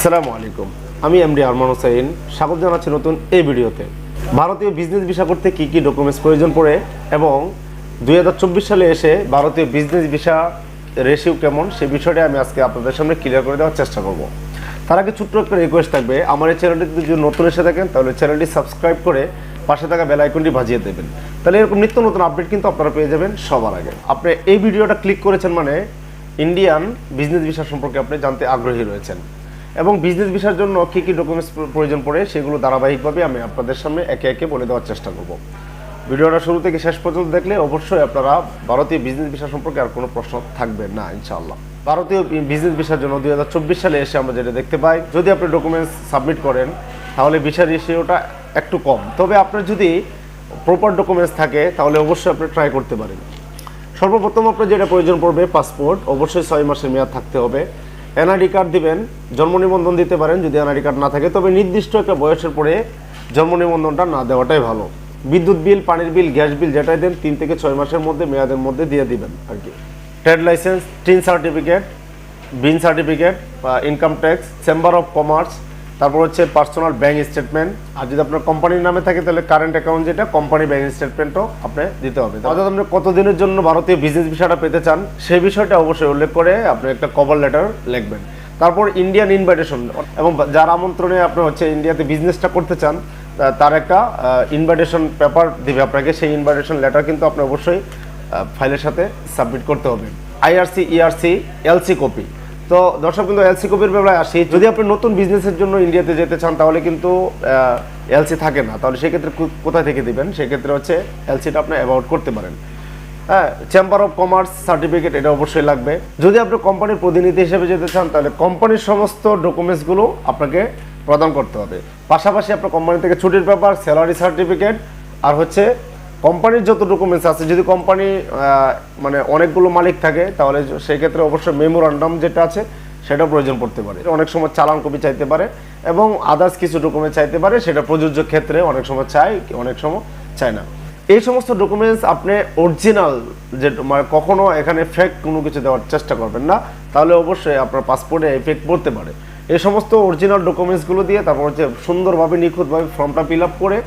আসসালামু আলাইকুম। আমি এমডি আরমান হোসাইন। স্বাগত জানাচ্ছি নতুন এই ভিডিওতে। ভারতীয় বিজনেস ভিসা করতে কী কী ডকুমেন্টস প্রয়োজন পড়ে এবং দুই হাজার চব্বিশ সালে এসে ভারতীয় বিজনেস ভিসা রেশিও কেমন, সে বিষয়টা আমি আজকে আপনাদের সামনে ক্লিয়ার করে দেওয়ার চেষ্টা করব। তার আগে ছোট্ট একটা রিকোয়েস্ট থাকবে, আমার এই চ্যানেলটি যদি নতুন এসে থাকেন, তাহলে চ্যানেলটি সাবস্ক্রাইব করে পাশে থাকা বেল আইকনটি বাজিয়ে দেবেন। তাহলে এরকম নিত্য নতুন আপডেট কিন্তু আপনারা পেয়ে যাবেন সবার আগে। আপনি এই ভিডিওটা ক্লিক করেছেন মানে ইন্ডিয়ান বিজনেস ভিসা সম্পর্কে আপনি জানতে আগ্রহী রয়েছেন। এবং বিজনেস ভিসার জন্য কী কী ডকুমেন্টস প্রয়োজন পড়ে সেগুলো ধারাবাহিকভাবে আমি আপনাদের সামনে একে একে বলে দেওয়ার চেষ্টা করব। ভিডিওটা শুরু থেকে শেষ পর্যন্ত দেখলে অবশ্যই আপনারা ভারতীয় বিজনেস ভিসা সম্পর্কে আর কোনো প্রশ্ন থাকবে না, ইনশাআল্লাহ। ভারতীয় বিজনেস ভিসার জন্য দু হাজার চব্বিশ সালে এসে আমরা যেটা দেখতে পাই, যদি আপনি ডকুমেন্টস সাবমিট করেন, তাহলে ভিসা রেশিওটা একটু কম। তবে আপনার যদি প্রপার ডকুমেন্টস থাকে, তাহলে অবশ্যই আপনি ট্রাই করতে পারেন। সর্বপ্রথম আপনার যেটা প্রয়োজন পড়বে পাসপোর্ট অবশ্যই ছয় মাসের মেয়াদ থাকতে হবে। এনআইডি কার্ড দিবেন, জন্ম নিবন্ধন দিতে পারেন যদি এনআইডি কার্ড না থাকে। তবে নির্দিষ্ট একটা বয়সের পরে জন্ম নিবন্ধনটা না দেওয়াটাই ভালো। বিদ্যুৎ বিল, পানির বিল, গ্যাস বিল যেটাই দেন, তিন থেকে ছয় মাসের মধ্যে, মেয়াদের মধ্যে দিয়ে দিবেন আর কি। Trade licence, TIN certificate, BIN certificate বা income tax chamber of commerce তারপর হচ্ছে পার্সোনাল ব্যাংক স্টেটমেন্ট আর যদি আপনার কোম্পানির নামে থাকে, তাহলে কারেন্ট অ্যাকাউন্ট যেটা কোম্পানি ব্যাংক স্টেটমেন্টও আপনি দিতে হবে। অর্থাৎ আপনি কতদিনের জন্য ভারতীয় বিজনেস ভিসাটা পেতে চান সেই বিষয়টা অবশ্যই উল্লেখ করে আপনি একটা কভার লেটার লিখবেন। তারপর ইন্ডিয়ান ইনভাইটেশন এবং যার আমন্ত্রণে আপনি হচ্ছে ইন্ডিয়াতে বিজনেসটা করতে চান তার একটা ইনভাইটেশন পেপার দিবে আপনাকে। সেই ইনভাইটেশন লেটার কিন্তু আপনি অবশ্যই ফাইলের সাথে সাবমিট করতে হবে। আইআরসি ইআরসি এলসি কপি তো দর্শক কিন্তু এলসি কপির ব্যাপারে আসি। যদি আপনি নতুন বিজনেসের জন্য ইন্ডিয়াতে যেতে চান, তাহলে কিন্তু এলসি থাকে না। তাহলে সেক্ষেত্রে কোথায় থেকে দিবেন? সেক্ষেত্রে হচ্ছে এলসিটা আপনি অ্যাভয়েড করতে পারেন। হ্যাঁ চেম্বার অফ কমার্স সার্টিফিকেট এটা অবশ্যই লাগবে। যদি আপনি কোম্পানির প্রতিনিধি হিসেবে যেতে চান, তাহলে কোম্পানির সমস্ত ডকুমেন্টসগুলো আপনাকে প্রদান করতে হবে। পাশাপাশি আপনার কোম্পানি থেকে ছুটির পেপার স্যালারি সার্টিফিকেট আর হচ্ছে কোম্পানির যত ডকুমেন্টস আছে, যদি কোম্পানি মানে অনেকগুলো মালিক থাকে, তাহলে সেই ক্ষেত্রে অবশ্যই মেমোরান্ডাম যেটা আছে সেটা প্রয়োজন পড়তে পারে। অনেক সময় চালান কপি চাইতে পারে এবং আদার্স কিছু ডকুমেন্ট চাইতে পারে, সেটা প্রযোজ্য ক্ষেত্রে অনেক সময় চাই অনেক সময় চায় না। এই সমস্ত ডকুমেন্টস আপনি অরিজিনাল যে মানে কখনো এখানে ফেক কোনো কিছু দেওয়ার চেষ্টা করবেন না, তাহলে অবশ্যই আপনার পাসপোর্টে এফেক্ট পড়তে পারে। এই সমস্ত অরিজিনাল ডকুমেন্টসগুলো দিয়ে তারপর হচ্ছে সুন্দরভাবে, নিখুঁতভাবে ফর্মটা ফিল আপ করে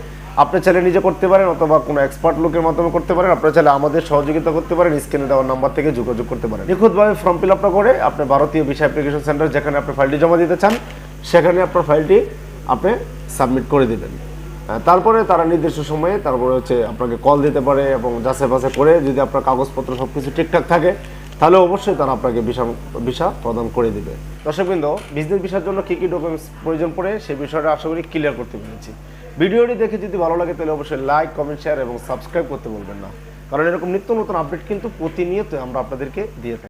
আপনি চাইলে নিজে করতে পারেন অথবা কোনো এক্সপার্ট লোকের মাধ্যমে করতে পারেন। আপনারা চাইলে আমাদের সহযোগিতা করতে পারেন, স্ক্রিনে দেওয়ার নাম্বার থেকে যোগাযোগ করতে পারেন। নিখুঁতভাবে ফর্ম ফিল আপটা করে আপনি ভারতীয় ভিসা অ্যাপ্লিকেশন সেন্টার যেখানে আপনি ফাইলটি জমা দিতে চান, সেখানে আপনার ফাইলটি আপনি সাবমিট করে দেবেন। তারপরে তারা নির্দিষ্ট সময়ে তারপরে হচ্ছে আপনাকে কল দিতে পারে এবং যাচাই বাছাই করে যদি আপনার কাগজপত্র সব কিছু ঠিকঠাক থাকে, তাহলে অবশ্যই তারা আপনাকে ভিসা ভিসা প্রদান করে দিবে। দর্শকবৃন্দ বিজনেস ভিসার জন্য কী কী ডকুমেন্টস প্রয়োজন পড়ে সেই বিষয়টা আশা করি ক্লিয়ার করতে পেরেছি। ভিডিওটি দেখে যদি ভালো লাগে, তাহলে অবশ্যই লাইক কমেন্ট শেয়ার এবং সাবস্ক্রাইব করতে বলবেন না। কারণ এরকম নিত্য নতুন আপডেট কিন্তু প্রতিনিয়ত আমরা আপনাদেরকে দিয়ে থাকি।